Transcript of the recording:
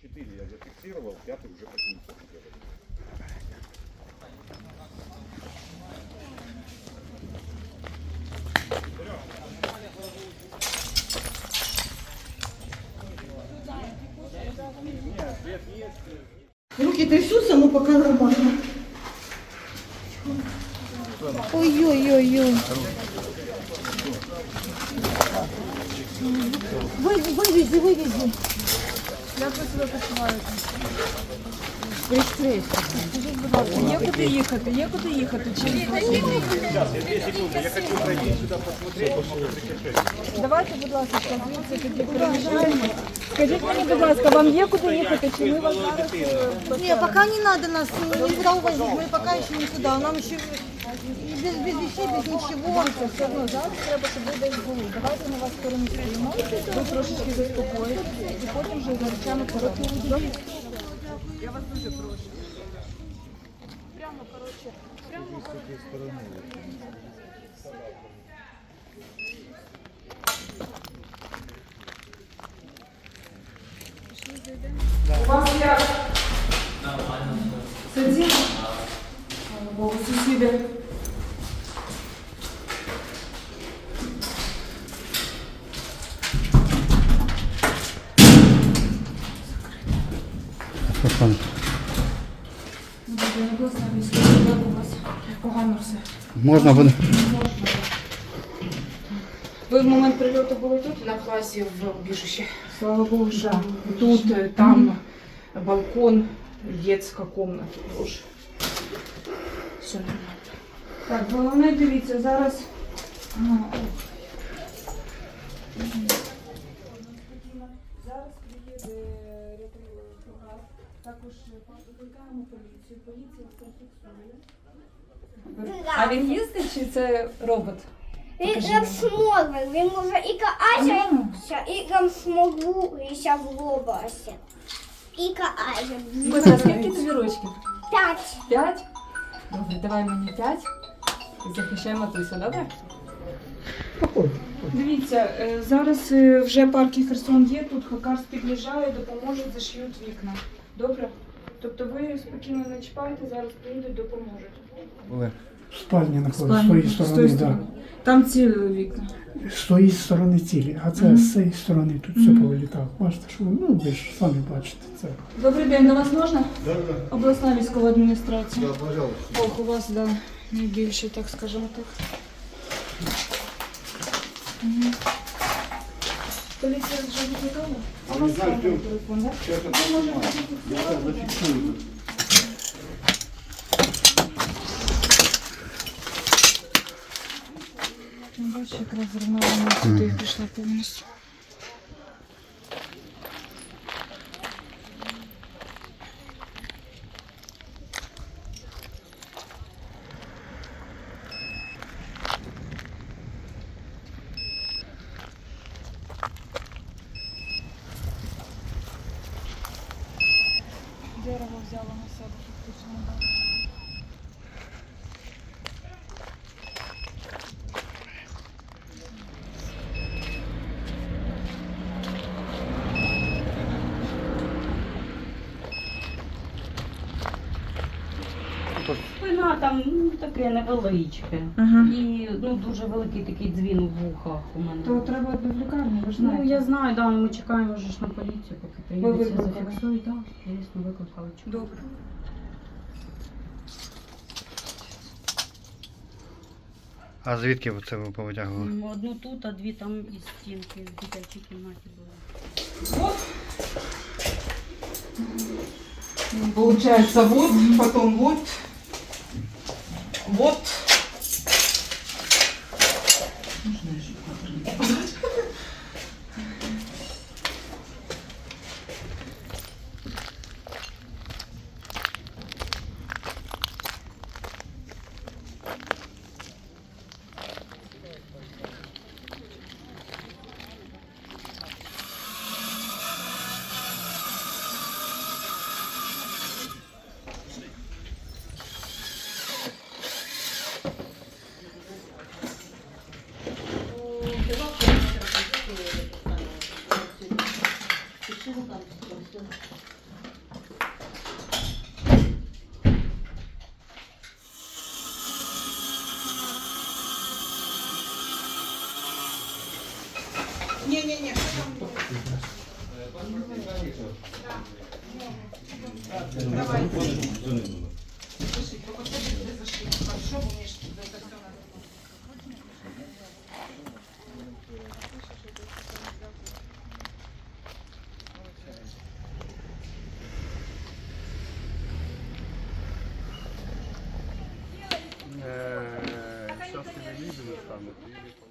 Четыре я зафиксировал, пятый уже поднимется. Руки трясутся, но пока нормально. Ой-ой-ой-ой. Вы, вывези, вывези. Як ви себе почуваєте? Стрейт-стрейт. Скажіть, будь ласка, є куди їхати? Є куди їхати? Чи ні? Давайте, будь ласка, звідси тоді переїжджаємо. Скажіть мені, будь ласка, вам є куди їхати? Чи ми вас зараз е, Не, пока не надо нас никуда увозить, мы пока еще никуда. Нам еще и без, без вещей, без ничего. все одно зараз треба, щоб ви десь були. Давайте ми вас перемістимо, ви трошечки заспокоїтеся і потім вже за речами коротко. Я вас дуже прошу. Прямо, коротше, прямо, коротше. У вас як? Сидіть? Слава Богу, сусіди. Погано все. Можна буде. Ви в момент прильоту були тут? На класі в убіжищі. Слава Богу, що тут, е, там балкон, детська комната. Боже. Все нормально. Так, головне дивіться, зараз. А, ох. Зараз приїде рятувальник, Також викликаємо поліцію, поліція все фіксує. А він їздить чи це робот? Він смогли, він може і кається, і там смогуся в глобусі. І кається. Костя, скільки тобі рочків? П'ять. П'ять? Добре, давай мені п'ять. І захищай матуся, добре? Дивіться, е, зараз е, вже парки Херсон є, тут Хакарс під'їжджає, допоможуть, зашиють вікна. Добре? Тобто ви спокійно не чіпайте, зараз приїдуть, допоможуть. В спальні знаходиться, з тої З сторони, тої так. сторони. Там цілі вікна. З тої сторони цілі, а це з цієї сторони тут все повилітало. Бачите, що ну ви ж самі бачите це. Добрий день, до вас можна? Обласна військова адміністрація. Да, пожалуйста. Ох, у вас, да, найбільше, так скажемо так. Поліція вже викликала? А у нас знаю, там телефон, так? Сейчас это Я зафіксувати. зафиксирую. Бачу, якраз зруйновано туди пішла повністю. Взяло на себе фактично. Да. Спина там ну, таке невеличке. Ага. І ну, дуже великий такий дзвін у вухах у мене. То треба до лікарні, ви ж Ну, знаєте. я знаю, да, ми чекаємо вже ж на поліцію, поки все викликали? зафіксують. Так, звісно, викликали. Добре. А звідки ви це ви повитягували? Одну тут, а дві там із стінки в дитячій кімнаті були. Получается вот, потом вот, вот. Не-не-не, что там? Да. Давай. Слушай, только что ты зашли? Хорошо, мне что-то это все надо. Сейчас телевизор станет.